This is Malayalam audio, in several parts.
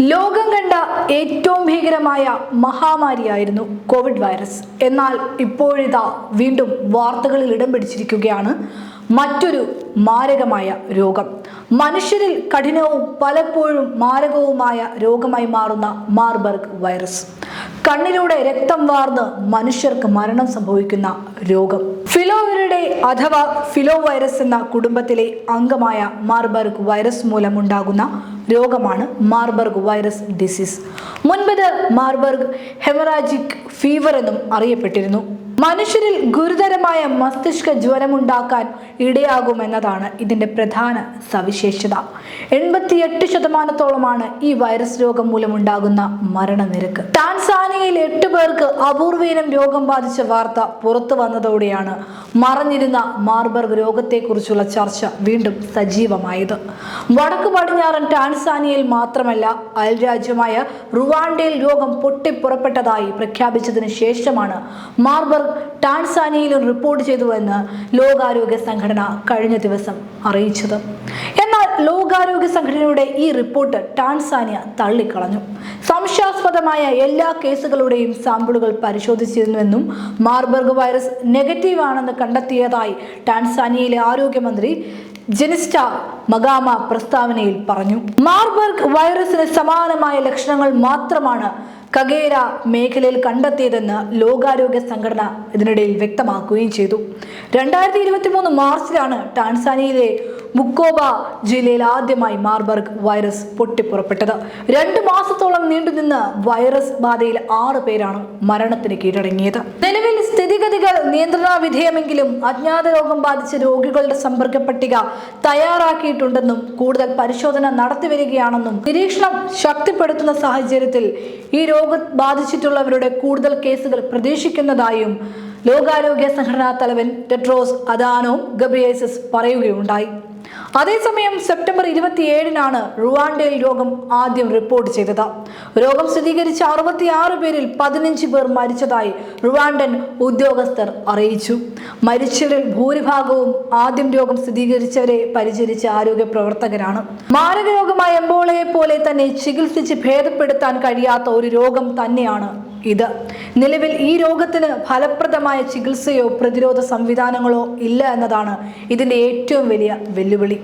ലോകം കണ്ട ഏറ്റവും ഭീകരമായ മഹാമാരിയായിരുന്നു കോവിഡ് വൈറസ്. എന്നാൽ ഇപ്പോഴിതാ വീണ്ടും വാർത്തകളിൽ ഇടം പിടിച്ചിരിക്കുകയാണ് മറ്റൊരു മാരകമായ രോഗം. മനുഷ്യരിൽ കഠിനവും പലപ്പോഴും മാരകവുമായ രോഗമായി മാറുന്ന മാർബർഗ് വൈറസ്. കണ്ണിലൂടെ രക്തം വാർന്ന് മനുഷ്യർക്ക് മരണം സംഭവിക്കുന്ന രോഗം. ഫിലോവരുടെ അഥവാ ഫിലോ വൈറസ് എന്ന കുടുംബത്തിലെ അംഗമായ മാർബർഗ് വൈറസ് മൂലമുണ്ടാകുന്ന രോഗമാണ് മാർബർഗ് വൈറസ് ഡിസീസ്. മുൻപത് മാർബർഗ് ഹെമറാജിക് ഫീവർ എന്നും അറിയപ്പെട്ടിരുന്നു. മനുഷ്യരിൽ ഗുരുതരമായ മസ്തിഷ്ക ജ്വരമുണ്ടാക്കാൻ ഇടയാകുമെന്നതാണ് ഇതിന്റെ പ്രധാന സവിശേഷത. എൺപത്തിയെട്ട് ശതമാനത്തോളമാണ് ഈ വൈറസ് രോഗം മൂലമുണ്ടാകുന്ന മരണനിരക്ക്. ടാൻസാനിയയിൽ എട്ട് പേർക്ക് അപൂർവീനം രോഗം ബാധിച്ച വാർത്ത പുറത്തു വന്നതോടെയാണ് മറഞ്ഞിരുന്ന മാർബർഗ് രോഗത്തെക്കുറിച്ചുള്ള ചർച്ച വീണ്ടും സജീവമായത്. വടക്കു പടിഞ്ഞാറൻ ടാൻസാനിയയിൽ മാത്രമല്ല അയൽരാജ്യമായ റുവാണ്ടയിൽ രോഗം പൊട്ടിപ്പുറപ്പെട്ടതായി പ്രഖ്യാപിച്ചതിന് ശേഷമാണ് മാർബർഗ് ടാൻസാനിയയിലും റിപ്പോർട്ട് ചെയ്തുവെന്ന് ലോകാരോഗ്യ സംഘടന കഴിഞ്ഞ ദിവസം അറിയിച്ചത്. എന്നാൽ ലോകാരോഗ്യ സംഘടനയുടെ ഈ റിപ്പോർട്ട് ടാൻസാനിയ തള്ളിക്കളഞ്ഞു. സംശയാസ്പദമായ എല്ലാ കേസുകളുടെയും സാമ്പിളുകൾ പരിശോധിച്ചിരുന്നുവെന്നും മാർബർഗ് വൈറസ് നെഗറ്റീവ് ആണെന്ന് കണ്ടെത്തിയതായി ടാൻസാനിയയിലെ ആരോഗ്യമന്ത്രി ജെനിസ്റ്റ മഗാമ പ്രസ്താവനയിൽ പറഞ്ഞു. മാർബർഗ് വൈറസിന് സമാനമായ ലക്ഷണങ്ങൾ മാത്രമാണ് കഗേര മേഖലയിൽ കണ്ടെത്തിയതെന്ന് ലോകാരോഗ്യ സംഘടന ഇതിനിടയിൽ വ്യക്തമാക്കുകയും ചെയ്തു. രണ്ടായിരത്തി ഇരുപത്തി മൂന്ന് മാർച്ചിലാണ് ടാൻസാനിയയിലെ മുക്കോബ ജില്ലയിൽ ആദ്യമായി മാർബർഗ് വൈറസ് പൊട്ടിപ്പുറപ്പെട്ടത്. രണ്ട് മാസത്തോളം നീണ്ടുനിന്ന വൈറസ് ബാധയിൽ ആറ് പേരാണ് മരണത്തിന് കീഴടങ്ങിയത്. നിലവിൽ സ്ഥിതിഗതികൾ നിയന്ത്രണ വിധേയമെങ്കിലും അജ്ഞാത രോഗം ബാധിച്ച രോഗികളുടെ സമ്പർക്ക പട്ടിക തയ്യാറാക്കിയിട്ടുണ്ടെന്നും കൂടുതൽ പരിശോധന നടത്തിവരികയാണെന്നും നിരീക്ഷണം ശക്തിപ്പെടുത്തുന്ന സാഹചര്യത്തിൽ ഈ രോഗം ബാധിച്ചിട്ടുള്ളവരുടെ കൂടുതൽ കേസുകൾ പ്രതീക്ഷിക്കുന്നതായും ലോകാരോഗ്യ സംഘടനാ തലവൻ ടെട്രോസ് അദാനോ ഗബ്രിയേസസ് പറയുകയുണ്ടായി. അതേസമയം സെപ്റ്റംബർ ഇരുപത്തിയേഴിനാണ് റുവാണ്ടയിൽ രോഗം ആദ്യം റിപ്പോർട്ട് ചെയ്തത്. രോഗം സ്ഥിരീകരിച്ച അറുപത്തിയാറ് പേരിൽ പതിനഞ്ച് പേർ മരിച്ചതായി റുവാണ്ടൻ ഉദ്യോഗസ്ഥർ അറിയിച്ചു. മരിച്ചവരിൽ ഭൂരിഭാഗവും ആദ്യം രോഗം സ്ഥിരീകരിച്ചവരെ പരിചരിച്ച ആരോഗ്യ പ്രവർത്തകരാണ്. മാരക രോഗമായ എംബോളയെ പോലെ തന്നെ ചികിത്സിച്ച് ഭേദപ്പെടുത്താൻ കഴിയാത്ത ഒരു രോഗം തന്നെയാണ് ഇത്. നിലവിൽ ഈ രോഗത്തിന് ഫലപ്രദമായ ചികിത്സയോ പ്രതിരോധ സംവിധാനങ്ങളോ ഇല്ല എന്നതാണ് ഇതിന്റെ ഏറ്റവും വലിയ വെല്ലുവിളി.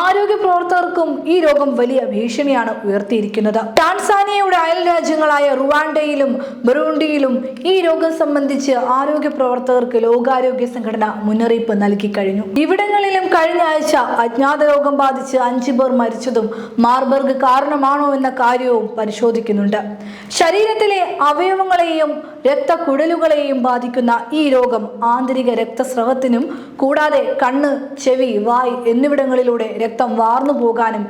ആരോഗ്യ പ്രവർത്തകർക്കും ഈ രോഗം വലിയ ഭീഷണിയാണ് ഉയർത്തിയിരിക്കുന്നത്. ടാൻസാനിയയുടെ അയൽ രാജ്യങ്ങളായ റുവാണ്ടയിലും ബറൂണ്ടിയിലും ഈ രോഗം സംബന്ധിച്ച് ആരോഗ്യ പ്രവർത്തകർക്ക് ലോകാരോഗ്യ സംഘടന മുന്നറിയിപ്പ് നൽകി കഴിഞ്ഞു. ഇവിടങ്ങളിലും കഴിഞ്ഞ ആഴ്ച അജ്ഞാത രോഗം ബാധിച്ച് അഞ്ചു പേർ മരിച്ചതും മാർബർഗ് കാരണമാണോ എന്ന കാര്യവും പരിശോധിക്കുന്നുണ്ട്. ശരീരത്തിലെ അവയവങ്ങളെയും രക്തക്കുഴലുകളെയും ബാധിക്കുന്ന ഈ രോഗം ആന്തരിക രക്തസ്രവത്തിനും കൂടാതെ കണ്ണ് ചെവി വായ് എന്നിവിടങ്ങളിലൂടെ രക്തം വാർന്നു പോകാനും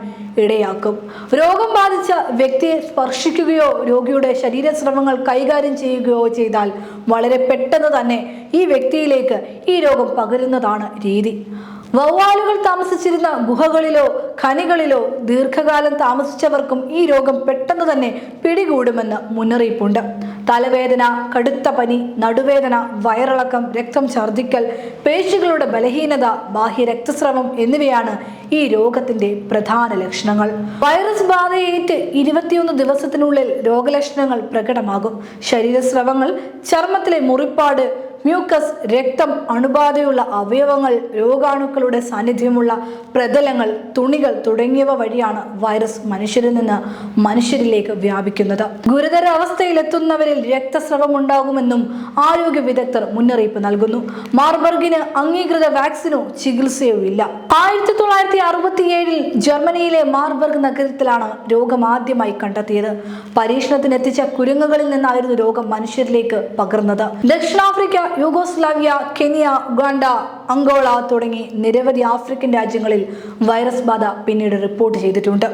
ഇടയാക്കും. രോഗം ബാധിച്ച വ്യക്തിയെ സ്പർശിക്കുകയോ രോഗിയുടെ ശരീരസ്രവങ്ങൾ കൈകാര്യം ചെയ്യുകയോ ചെയ്താൽ വളരെ പെട്ടെന്ന് തന്നെ ഈ വ്യക്തിയിലേക്ക് ഈ രോഗം പകരുന്നതാണ് രീതി. വവ്വാലുകൾ താമസിച്ചിരുന്ന ഗുഹകളിലോ ഖനികളിലോ ദീർഘകാലം താമസിച്ചവർക്കും ഈ രോഗം പെട്ടെന്ന് തന്നെ പിടികൂടുമെന്ന് മുന്നറിയിപ്പുണ്ട്. തലവേദന കടുത്ത പനി നടുവേദന വയറിളക്കം രക്തം ഛർദ്ദിക്കൽ പേശികളുടെ ബലഹീനത ബാഹ്യ രക്തസ്രവം എന്നിവയാണ് ഈ രോഗത്തിന്റെ പ്രധാന ലക്ഷണങ്ങൾ. വൈറസ് ബാധയേറ്റ് ഇരുപത്തിയൊന്ന് ദിവസത്തിനുള്ളിൽ രോഗലക്ഷണങ്ങൾ പ്രകടമാകും. ശരീരസ്രവങ്ങൾ ചർമ്മത്തിലെ മുറിപ്പാട് മ്യൂക്കസ് രക്തം അണുബാധയുള്ള അവയവങ്ങൾ രോഗാണുക്കളുടെ സാന്നിധ്യമുള്ള പ്രതലങ്ങൾ തുണികൾ തുടങ്ങിയവ വഴിയാണ് വൈറസ് മനുഷ്യരിൽ നിന്ന് മനുഷ്യരിലേക്ക് വ്യാപിക്കുന്നത്. ഗുരുതര അവസ്ഥയിലെത്തുന്നവരിൽ രക്തസ്രവം ഉണ്ടാകുമെന്നും ആരോഗ്യ വിദഗ്ധർ മുന്നറിയിപ്പ് നൽകുന്നു. മാർബർഗിന് അംഗീകൃത വാക്സിനോ ചികിത്സയോ ഇല്ല. ആയിരത്തി തൊള്ളായിരത്തി അറുപത്തിയേഴിൽ ജർമ്മനിയിലെ മാർബർഗ് നഗരത്തിലാണ് രോഗം ആദ്യമായി കണ്ടെത്തിയത്. പരീക്ഷണത്തിനെത്തിച്ച കുരുങ്ങുകളിൽ നിന്നായിരുന്നു രോഗം മനുഷ്യരിലേക്ക് പകർന്നത്. ദക്ഷിണാഫ്രിക്ക യൂഗോസ്ലാവിയ കെനിയ ഉഗാണ്ട അങ്കോള തുടങ്ങി നിരവധി ആഫ്രിക്കൻ രാജ്യങ്ങളിൽ വൈറസ് ബാധ പിന്നീട് റിപ്പോർട്ട് ചെയ്തിട്ടുണ്ട്.